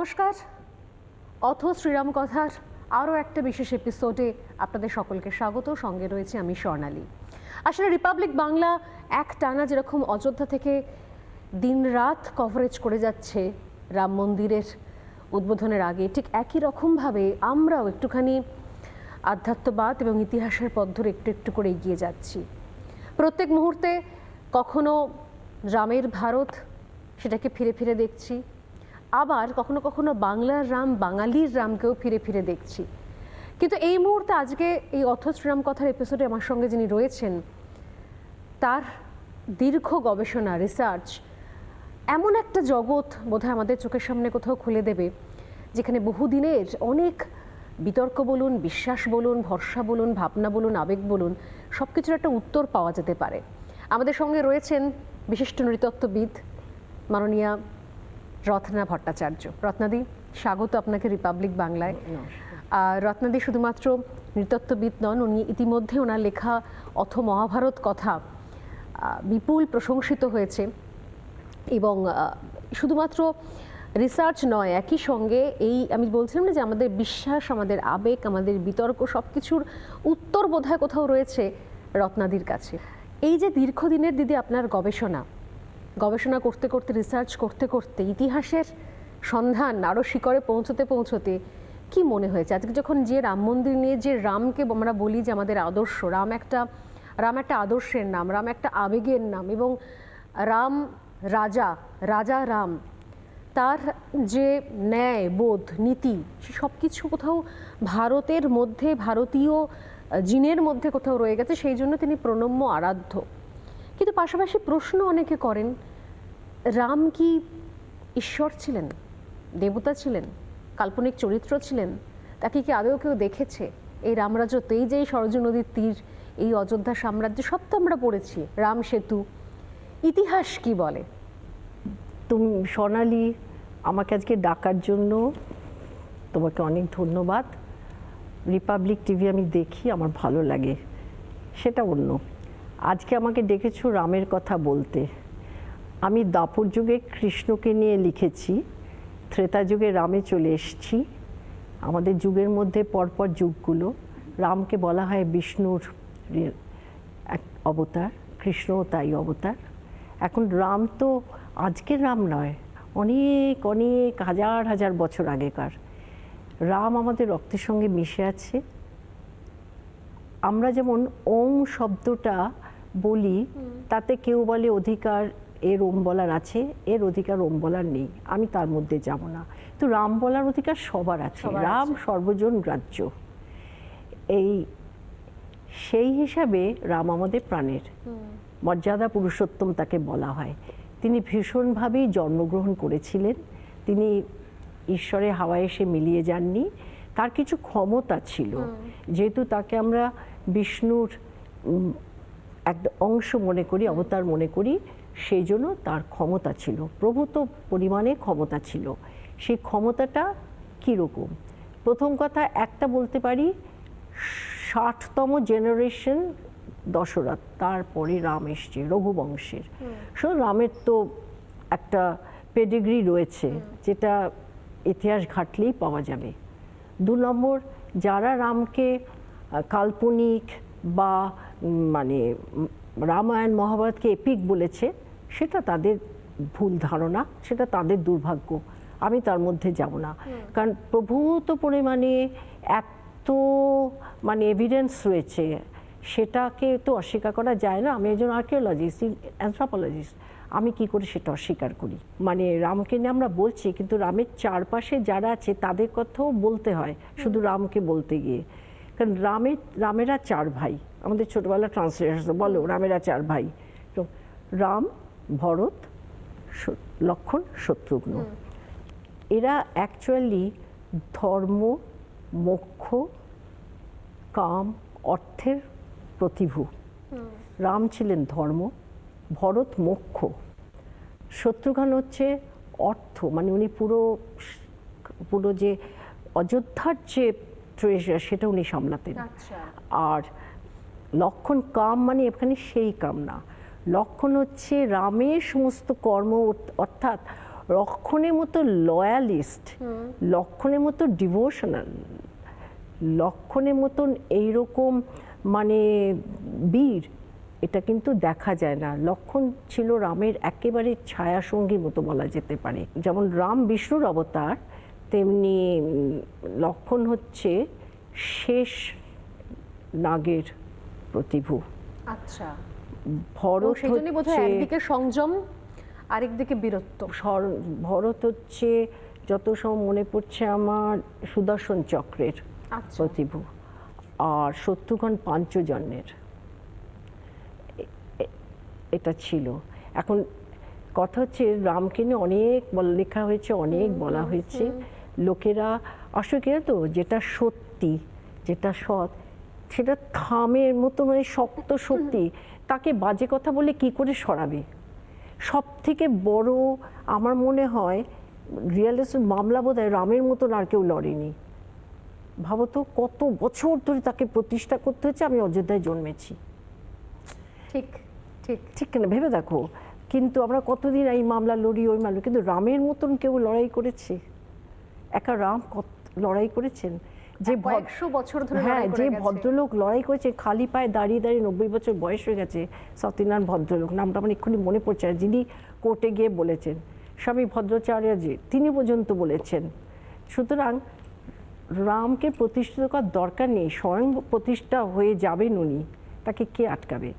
নমস্কার। অথ শ্রীরাম কথার আরও একটা বিশেষ এপিসোডে আপনাদের সকলকে স্বাগত। সঙ্গে রয়েছে আমি স্বর্ণালী। আসলে রিপাবলিক বাংলা এক টানা যেরকম অযোধ্যা থেকে দিনরাত কভারেজ করে যাচ্ছে রাম মন্দিরের উদ্বোধনের আগে, ঠিক একই রকমভাবে আমরাও একটুখানি আধ্যাত্মবাদ এবং ইতিহাসের পথ ধরে একটু একটু করে এগিয়ে যাচ্ছি। প্রত্যেক মুহূর্তে কখনো রামের ভারত সেটাকে ফিরে ফিরে দেখছি আবার কখনো কখনো বাংলার রাম, বাঙালির রামকেও ফিরে ফিরে দেখছি। কিন্তু এই মুহূর্তে আজকে এই অথ শ্রীরাম কথার এপিসোডে আমার সঙ্গে যিনি রয়েছেন, তার দীর্ঘ গবেষণা রিসার্চ এমন একটা জগৎ বোধহয় আমাদের চোখের সামনে কোথাও খুলে দেবে, যেখানে বহুদিনের অনেক বিতর্ক বলুন, বিশ্বাস বলুন, ভরসা বলুন, ভাবনা বলুন, আবেগ বলুন সব কিছুর একটা উত্তর পাওয়া যেতে পারে। আমাদের সঙ্গে রয়েছেন বিশিষ্ট নৃতত্ত্ববিদ, মাননীয়া রত্না ভট্টাচার্য। রত্নাদি, স্বাগত আপনাকে রিপাবলিক বাংলায়। রত্নাদি শুধুমাত্র নৃতত্ত্ববিদ নন, উনি ইতিমধ্যে ওনার লেখা অথ মহাভারত কথা বিপুল প্রশংসিত হয়েছে। এবং শুধুমাত্র রিসার্চ নয়, একই সঙ্গে এই আমি বলছিলাম না যে আমাদের বিশ্বাস, আমাদের আবেগ, আমাদের বিতর্ক সব কিছুর উত্তর বোধহয় কোথাও রয়েছে রত্নাদির কাছে। এই যে দীর্ঘদিনের দিদি আপনার গবেষণা গবেষণা করতে করতে রিসার্চ করতে করতে ইতিহাসের সন্ধান আরও শিকড়ে পৌঁছতে পৌঁছতে কি মনে হয়েছে? আজকে যখন যে রাম মন্দির নিয়ে যে রামকে আমরা বলি যে আমাদের আদর্শ, রাম একটা রাম একটা আদর্শের নাম, রাম একটা আবেগের নাম এবং রাম রাজা রাজা রাম, তার যে ন্যায়, বোধ, নীতি, সে সব কিছু কোথাও ভারতের মধ্যে, ভারতীয় জিনের মধ্যে কোথাও রয়ে গেছে, সেই জন্য তিনি প্রণম্য আরাধ্য। কিন্তু পাশাপাশি প্রশ্ন অনেকে করেন, রাম কি ঈশ্বর ছিলেন? দেবতা ছিলেন? কাল্পনিক চরিত্র ছিলেন? তাকে কি আদৌ কেউ দেখেছে? এই রামরাজত্ব এই যে সরজু নদীর তীর, এই অযোধ্যা সাম্রাজ্য সব তো আমরা পড়েছি। রাম সেতু, ইতিহাস কি বলে? তুমি সোনালি, আমাকে আজকে ডাকার জন্য তোমাকে অনেক ধন্যবাদ। রিপাবলিক টিভি আমি দেখি, আমার ভালো লাগে, সেটা অন্য। আজকে আমাকে ডেকেছো রামের কথা বলতে। আমি দাপর যুগে কৃষ্ণকে নিয়ে লিখেছি, ত্রেতা যুগে রামে চলে এসেছি। আমাদের যুগের মধ্যে পরপর যুগগুলো, রামকে বলা হয় বিষ্ণুর এক অবতার, কৃষ্ণও তাই অবতার। এখন রাম তো আজকের রাম নয়, অনেক অনেক, হাজার হাজার বছর আগেকার। রাম আমাদের রক্তের সঙ্গে মিশে আছে। আমরা যেমন ওম শব্দটা বলি তাতে কেউ বলে অধিকার এর ওম বলার আছে এর অধিকার ওম বলার নেই আমি তার মধ্যে যাব না। তো রাম বলার অধিকার সবার আছে। রাম সর্বজন গ্রাহ্য। এই সেই হিসাবে রাম আমাদের প্রাণের। মর্যাদা পুরুষোত্তম তাকে বলা হয়। তিনি ভীষণভাবেই জন্মগ্রহণ করেছিলেন। তিনি ঈশ্বরের হাওয়ায় এসে মিলিয়ে যাননি। তার কিছু ক্ষমতা ছিল। যেহেতু তাকে আমরা বিষ্ণুর একটা অংশ মনে করি অবতার মনে করি সেই জন্য তার ক্ষমতা ছিল। প্রভূত পরিমাণে ক্ষমতা ছিল। সেই ক্ষমতাটা কীরকম? প্রথম কথা একটা বলতে পারি ষাটতম জেনারেশন দশরথ তারপরে রাম এসছে রঘুবংশের। শুধু রামের তো একটা পেডিগ্রি রয়েছে যেটা ইতিহাস ঘাটলেই পাওয়া যাবে। দু নম্বর যারা রামকে কাল্পনিক বা মানে রামায়ণ মহাভারতকে এপিক বলেছে সেটা তাদের ভুল ধারণা সেটা তাদের দুর্ভাগ্য। আমি তার মধ্যে যাব না। কারণ প্রভূত পরিমাণে এত মানে এভিডেন্স রয়েছে সেটাকে তো অস্বীকার করা যায় না। আমি একজন আর্কিওলজিস্ট অ্যান্থ্রোপোলজিস্ট আমি কি করে সেটা অস্বীকার করি? মানে রামকে নিয়ে আমরা বলছি কিন্তু রামের চারপাশে যারা আছে তাদের কথাও বলতে হয় শুধু রামকে বলতে গিয়ে। কারণ রামের রামেরা চার ভাই। আমাদের ছোটবেলা ট্রান্সলেশন বলো রামেরা চার ভাই। তো রাম ভরত লক্ষণ শত্রুঘ্ন। এরা অ্যাকচুয়ালি ধর্ম মোক্ষ কাম অর্থের প্রতিভু। রাম ছিলেন ধর্ম ভরত মোক্ষ। শত্রুঘ্ন হচ্ছে অর্থ মানে উনি পুরো পুরো যে অযোধ্যার যে ট্রেজার সেটা উনি সামলাতেন। আচ্ছা। আর লক্ষণ কাম মানে এখানে সেই কাম না। লক্ষণ হচ্ছে রামের সমস্ত কর্ম অর্থাৎ লক্ষণের মতো লয়ালিস্ট লক্ষণের মতো ডিভোশনাল লক্ষণের মতন এইরকম মানে বীর এটা কিন্তু দেখা যায় না। লক্ষণ ছিল রামের একেবারে ছায়াসঙ্গীর মতো বলা যেতে পারে। যেমন রাম বিষ্ণুর অবতার তেমনি লক্ষণ হচ্ছে শেষ নাগের প্রতিভু। আচ্ছা। ভরত হচ্ছে একদিকে সংযম আরেকদিকে বীরত্ব। ভরত হচ্ছে যত সময় মনে পড়ছে আমার সুদর্শন চক্রের আচ্ছা। প্রতিভু আর শত্রুঘ্ন পাঞ্চজন্যের। এটা ছিল। এখন কথা হচ্ছে রামকে নিয়ে অনেক লেখা হয়েছে অনেক বলা হয়েছে। লোকেরা আসলে কি তো যেটা সত্যি যেটা সৎ সেটা থামের মতো মানে শক্ত সত্যি তাকে বাজে কথা বলে কি করে সরাবে? সব থেকে বড় আমার মনে হয় রিয়ালিস্ট মামলা বোধ হয় রামের মতন আর কেউ লড়েনি। ভাবো তো কত বছর ধরে তাকে প্রতিষ্ঠা করতে হচ্ছে আমি অযোধ্যায় জন্মেছি। ঠিক ঠিক। ঠিক না ভেবে দেখো। কিন্তু আমরা কতদিন এই মামলা লড়ি ওই মামলা কিন্তু রামের মতন কেউ লড়াই করেছে? একা রাম কত লড়াই করেছেন? যে একশো বছর ধরে হ্যাঁ যে ভদ্রলোক লড়াই করেছে খালি পায়ে দাঁড়িয়ে দাঁড়িয়ে নব্বই বছর বয়স হয়ে গেছে সত্যনারায়ণ ভদ্রলোক। নামটা আমার এক্ষুনি মনে পড়ছে না। যিনি কোর্টে গিয়ে বলেছেন স্বামী ভদ্রাচার্যজি তিনি পর্যন্ত বলেছেন। সুতরাং রামকে প্রতিষ্ঠিত করার দরকার নেই স্বয়ং প্রতিষ্ঠা হয়ে যাবেন উনি তাকে কে আটকাবে?